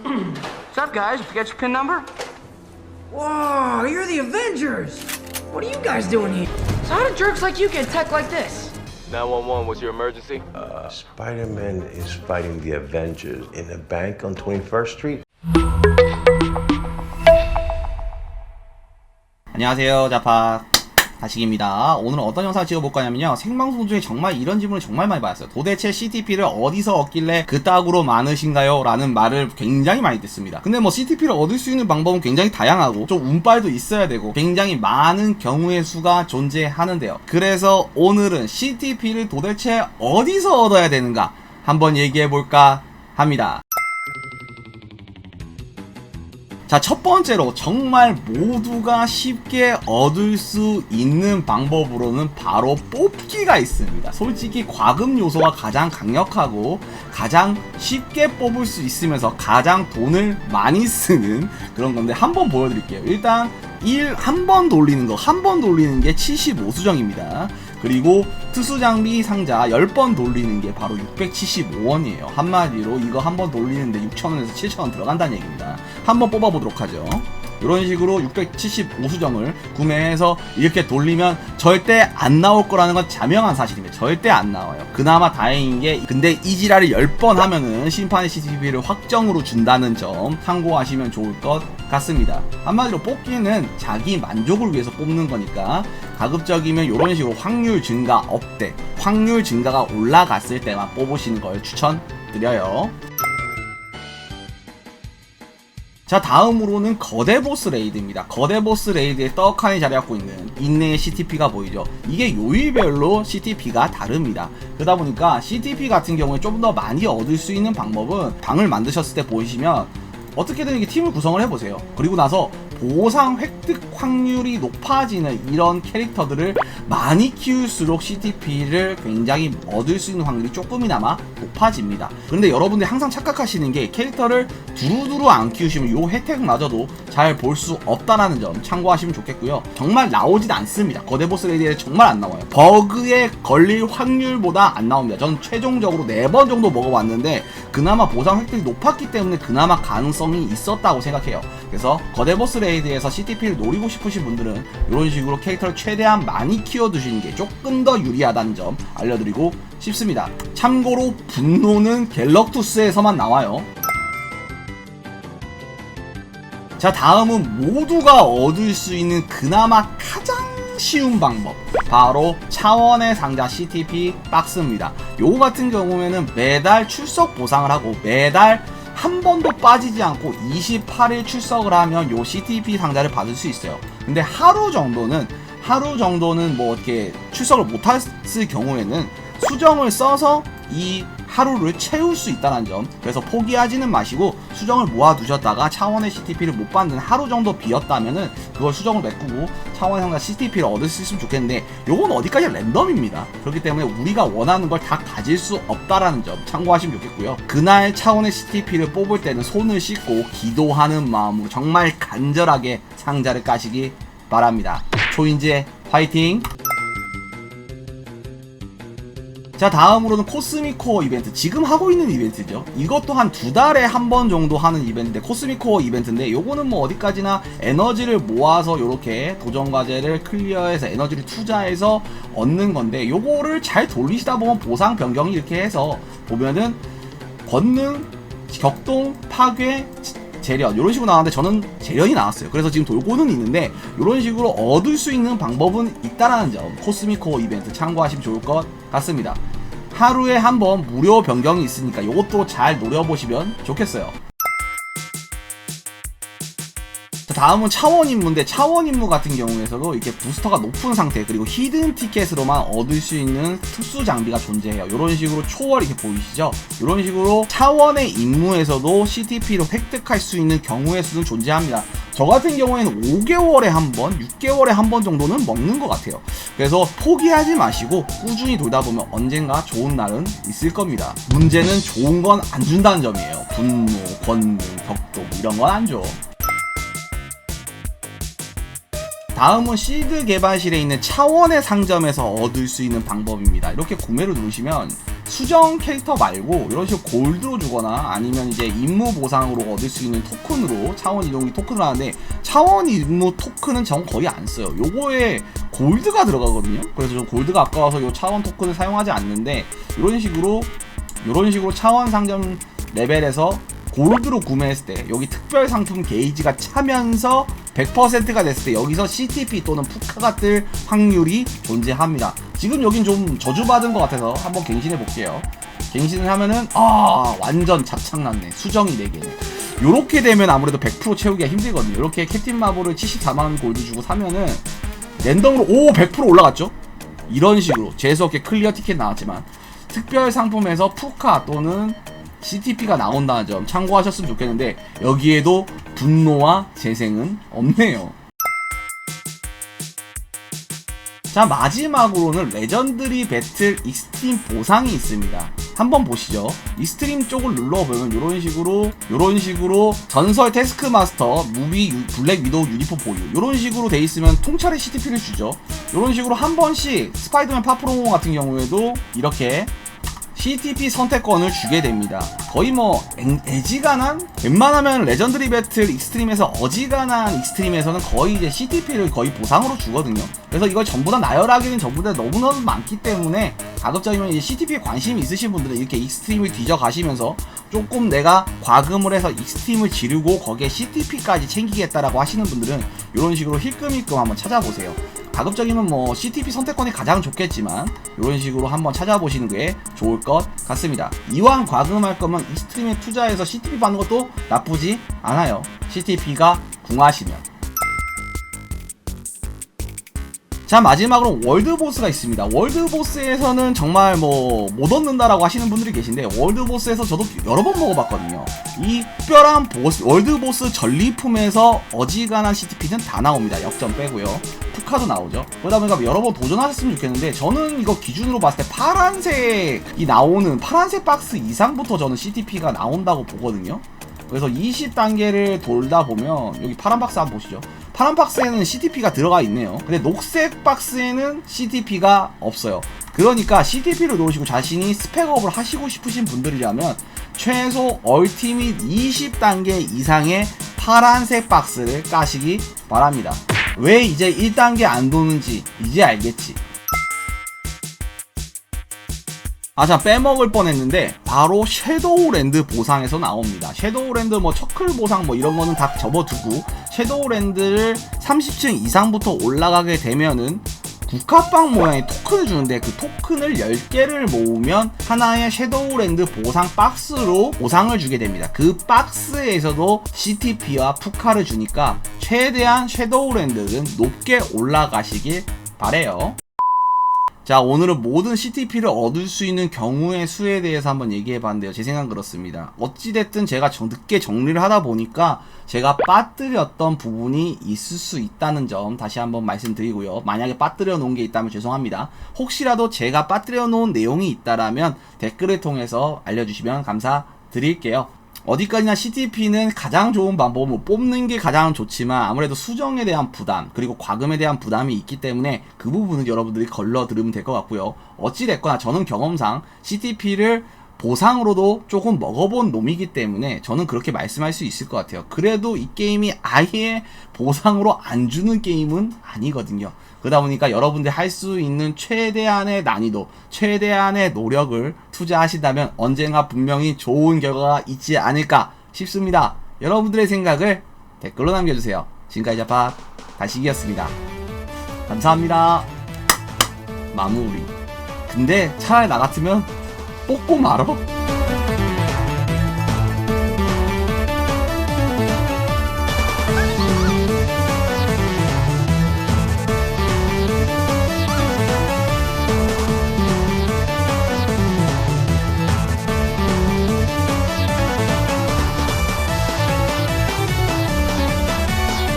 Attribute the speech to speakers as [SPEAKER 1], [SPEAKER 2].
[SPEAKER 1] What's up, guys? Forget your pin number?
[SPEAKER 2] Whoa, you're the Avengers! What are you guys doing here?
[SPEAKER 3] So how do jerks like you get tech like this?
[SPEAKER 4] 911, what's your emergency?
[SPEAKER 5] Spider Man is fighting the Avengers in a bank on 21st Street.
[SPEAKER 6] 안녕하세요 자파 다식입니다. 오늘은 어떤 영상을 찍어볼까 하면요. 생방송 중에 정말 이런 질문을 정말 많이 받았어요. 도대체 CTP를 어디서 얻길래 그따구로 많으신가요? 라는 말을 굉장히 많이 듣습니다. 근데 뭐 CTP를 얻을 수 있는 방법은 굉장히 다양하고 좀 운빨도 있어야 되고 굉장히 많은 경우의 수가 존재하는데요. 그래서 오늘은 CTP를 도대체 어디서 얻어야 되는가 한번 얘기해 볼까 합니다 자, 첫 번째로 정말 모두가 쉽게 얻을 수 있는 방법으로는 바로 뽑기가 있습니다. 솔직히 과금 요소가 가장 강력하고 가장 쉽게 뽑을 수 있으면서 가장 돈을 많이 쓰는 그런 건데 한번 보여드릴게요. 일단 1 한 번 돌리는 거, 한 번 돌리는 게 75수정입니다. 그리고 특수 장비 상자 10번 돌리는 게 바로 675원이에요. 한마디로 이거 한 번 돌리는데 6,000원에서 7,000원 들어간다는 얘기입니다. 한번 뽑아보도록 하죠. 이런 식으로 675수정을 구매해서 이렇게 돌리면 절대 안 나올 거라는 건 자명한 사실입니다. 절대 안 나와요. 그나마 다행인 게 근데 이 지랄을 10번 하면은 심판의 CCTV를 확정으로 준다는 점 참고하시면 좋을 것 같습니다. 한마디로 뽑기는 자기 만족을 위해서 뽑는 거니까 가급적이면 이런 식으로 확률 증가 업대, 확률 증가가 올라갔을 때만 뽑으시는 걸 추천드려요. 자 다음으로는 거대 보스 레이드입니다. 거대 보스 레이드의 떡하니 자리잡고 있는 인내의 CTP가 보이죠. 이게 요일별로 CTP가 다릅니다. 그러다 보니까 CTP 같은 경우에 좀 더 많이 얻을 수 있는 방법은 방을 만드셨을 때 보이시면 어떻게든 이게 팀을 구성을 해보세요. 그리고 나서 보상 획득 확률이 높아지는 이런 캐릭터들을 많이 키울수록 CTP를 굉장히 얻을 수 있는 확률이 조금이나마 높아집니다. 그런데 여러분들이 항상 착각하시는 게 캐릭터를 두루두루 안 키우시면 이 혜택마저도 잘 볼 수 없다라는 점 참고하시면 좋겠고요. 정말 나오진 않습니다. 거대 보스 레이드에 정말 안 나와요. 버그에 걸릴 확률보다 안 나옵니다. 저는 최종적으로 4번 정도 먹어봤는데 그나마 보상 획득이 높았기 때문에 그나마 가능성이 있었다고 생각해요. 그래서 거대 보스 레이드 에서 CTP를 노리고 싶으신 분들은 이런 식으로 캐릭터를 최대한 많이 키워두시는 게 조금 더 유리하다는 점 알려드리고 싶습니다. 참고로 분노는 갤럭투스에서만 나와요. 자 다음은 모두가 얻을 수 있는 그나마 가장 쉬운 방법 바로 차원의 상자 CTP 박스입니다 요거 같은 경우에는 매달 출석 보상을 하고 매달 한 번도 빠지지 않고 28일 출석을 하면 요 CTP 상자를 받을 수 있어요. 근데 하루 정도는 하루 정도는 뭐 어떻게 출석을 못했을 경우에는 수정을 써서 이 하루를 채울 수 있다는 점. 그래서 포기하지는 마시고 수정을 모아두셨다가 차원의 CTP를 못 받는 하루 정도 비었다면은 그걸 수정을 메꾸고 차원의 상자 CTP를 얻을 수 있으면 좋겠는데 요건 어디까지 랜덤입니다. 그렇기 때문에 우리가 원하는 걸 다 가질 수 없다라는 점 참고하시면 좋겠고요. 그날 차원의 CTP를 뽑을 때는 손을 씻고 기도하는 마음으로 정말 간절하게 상자를 까시기 바랍니다. 초인지의 화이팅 자 다음으로는 코스믹 코어 이벤트 지금 하고 있는 이벤트죠 이것도 한 두 달에 한 번 정도 하는 이벤트인데 코스믹 코어 이벤트인데 요거는 뭐 어디까지나 에너지를 모아서 요렇게 도전 과제를 클리어해서 에너지를 투자해서 얻는 건데 요거를 잘 돌리시다 보면 보상 변경이 이렇게 해서 보면은 권능 격동 파괴 재련 이런 식으로 나왔는데 저는 재련이 나왔어요. 그래서 지금 돌고는 있는데 이런 식으로 얻을 수 있는 방법은 있다라는 점 코스믹 코어 이벤트 참고하시면 좋을 것 같습니다. 하루에 한 번 무료 변경이 있으니까 이것도 잘 노려보시면 좋겠어요. 자, 다음은 차원 임무인데 차원 임무 같은 경우에서도 이렇게 부스터가 높은 상태 그리고 히든 티켓으로만 얻을 수 있는 특수 장비가 존재해요. 이런 식으로 초월 이렇게 보이시죠? 이런 식으로 차원의 임무에서도 CTP로 획득할 수 있는 경우의 수는 존재합니다. 저 같은 경우에는 5개월에 한 번, 6개월에 한 번 정도는 먹는 것 같아요. 그래서 포기하지 마시고 꾸준히 돌다 보면 언젠가 좋은 날은 있을 겁니다. 문제는 좋은 건 안 준다는 점이에요. 분노, 권능, 격동 이런 건 안 줘. 다음은 시드 개발실에 있는 차원의 상점에서 얻을 수 있는 방법입니다. 이렇게 구매를 누르시면 수정 캐릭터 말고 이런 식으로 골드로 주거나 아니면 이제 임무 보상으로 얻을 수 있는 토큰으로 차원 이동기 토큰을 하는데 차원 임무 토큰은 전 거의 안 써요. 요거에 골드가 들어가거든요. 그래서 좀 골드가 아까워서 요 차원 토큰을 사용하지 않는데 이런 식으로 이런 식으로 차원 상점 레벨에서 골드로 구매했을 때 여기 특별 상품 게이지가 차면서 100%가 됐을 때 여기서 CTP 또는 푸카가 뜰 확률이 존재합니다. 지금 여긴 좀 저주받은 것 같아서 한번 갱신해 볼게요. 갱신을 하면은 아 완전 잡창났네. 수정이 4개네. 요렇게 되면 아무래도 100% 채우기가 힘들거든요. 이렇게 캡틴 마블을 74만 골드 주고 사면은 랜덤으로 오 100% 올라갔죠? 이런 식으로. 재수없게 클리어 티켓 나왔지만. 특별 상품에서 푸카 또는 CTP가 나온다는 점 참고하셨으면 좋겠는데 여기에도 분노와 재생은 없네요. 자 마지막으로는 레전드리 배틀 익스트림 보상이 있습니다. 한번 보시죠. 익스트림 쪽을 눌러보면 이런 식으로 이런 식으로 전설 테스크 마스터 무비 유- 블랙 위도우 유니폼 보유 이런 식으로 돼 있으면 통찰의 CTP를 주죠. 이런 식으로 한 번씩 스파이더맨 파프로모 같은 경우에도 이렇게 CTP 선택권을 주게 됩니다. 거의 뭐 애- 애지간한 웬만하면 레전드리 배틀 익스트림에서 어지간한 익스트림에서는 거의 이제 CTP를 거의 보상으로 주거든요. 그래서 이걸 전부 다 나열하기는 전부 다 너무너무 많기 때문에 가급적이면 이제 CTP에 관심이 있으신 분들은 이렇게 익스트림을 뒤져 가시면서 조금 내가 과금을 해서 익스트림을 지르고 거기에 CTP까지 챙기겠다라고 하시는 분들은 이런 식으로 힐끔힐끔 한번 찾아보세요. 가급적이면 뭐 CTP 선택권이 가장 좋겠지만 이런 식으로 한번 찾아보시는 게 좋을 것 같습니다. 이왕 과금할 거면 이 스트림에 투자해서 CTP 받는 것도 나쁘지 않아요. CTP가 궁하시면. 자 마지막으로 월드보스가 있습니다. 월드보스에서는 정말 뭐 못 얻는다라고 하시는 분들이 계신데 월드보스에서 저도 여러 번 먹어봤거든요. 이 특별한 보스 월드보스 전리품에서 어지간한 CTP는 다 나옵니다. 역전 빼고요. 푸카도 나오죠. 그러다 보니까 여러 번 도전하셨으면 좋겠는데 저는 이거 기준으로 봤을 때 파란색이 나오는 파란색 박스 이상부터 저는 CTP가 나온다고 보거든요. 그래서 20단계를 돌다 보면 여기 파란 박스 한번 보시죠. 파란 박스에는 CTP가 들어가 있네요. 근데 녹색 박스에는 CTP가 없어요. 그러니까 CTP를 놓으시고 자신이 스펙업을 하시고 싶으신 분들이라면 최소 얼티밋 20단계 이상의 파란색 박스를 까시기 바랍니다. 왜 이제 1단계 안 도는지 이제 알겠지. 아, 자, 빼먹을 뻔 했는데, 바로 섀도우랜드 보상에서 나옵니다. 섀도우랜드 뭐, 처클 보상 뭐, 이런 거는 다 접어두고, 섀도우랜드를 30층 이상부터 올라가게 되면은, 국화빵 모양의 토큰을 주는데 그 토큰을 10개를 모으면 하나의 섀도우랜드 보상 박스로 보상을 주게 됩니다. 그 박스에서도 CTP와 푸카를 주니까 최대한 섀도우랜드는 높게 올라가시길 바래요. 자 오늘은 모든 CTP를 얻을 수 있는 경우의 수에 대해서 한번 얘기해 봤는데요. 제 생각은 그렇습니다. 어찌됐든 제가 정- 늦게 정리를 하다 보니까 제가 빠뜨렸던 부분이 있을 수 있다는 점 다시 한번 말씀드리고요. 만약에 빠뜨려 놓은 게 있다면 죄송합니다. 혹시라도 제가 빠뜨려 놓은 내용이 있다라면 댓글을 통해서 알려주시면 감사드릴게요 어디까지나 CTP는 가장 좋은 방법은 뭐 뽑는 게 가장 좋지만 아무래도 수정에 대한 부담 그리고 과금에 대한 부담이 있기 때문에 그 부분은 여러분들이 걸러 들으면 될 것 같고요. 어찌 됐거나 저는 경험상 CTP를 보상으로도 조금 먹어본 놈이기 때문에 저는 그렇게 말씀할 수 있을 것 같아요. 그래도 이 게임이 아예 보상으로 안 주는 게임은 아니거든요. 그러다 보니까 여러분들 할 수 있는 최대한의 난이도, 최대한의 노력을 투자하신다면 언젠가 분명히 좋은 결과가 있지 않을까 싶습니다. 여러분들의 생각을 댓글로 남겨주세요. 지금까지 자파 다시기였습니다. 감사합니다. 마무리. 근데 차라리 나 같으면 뽑고 말어.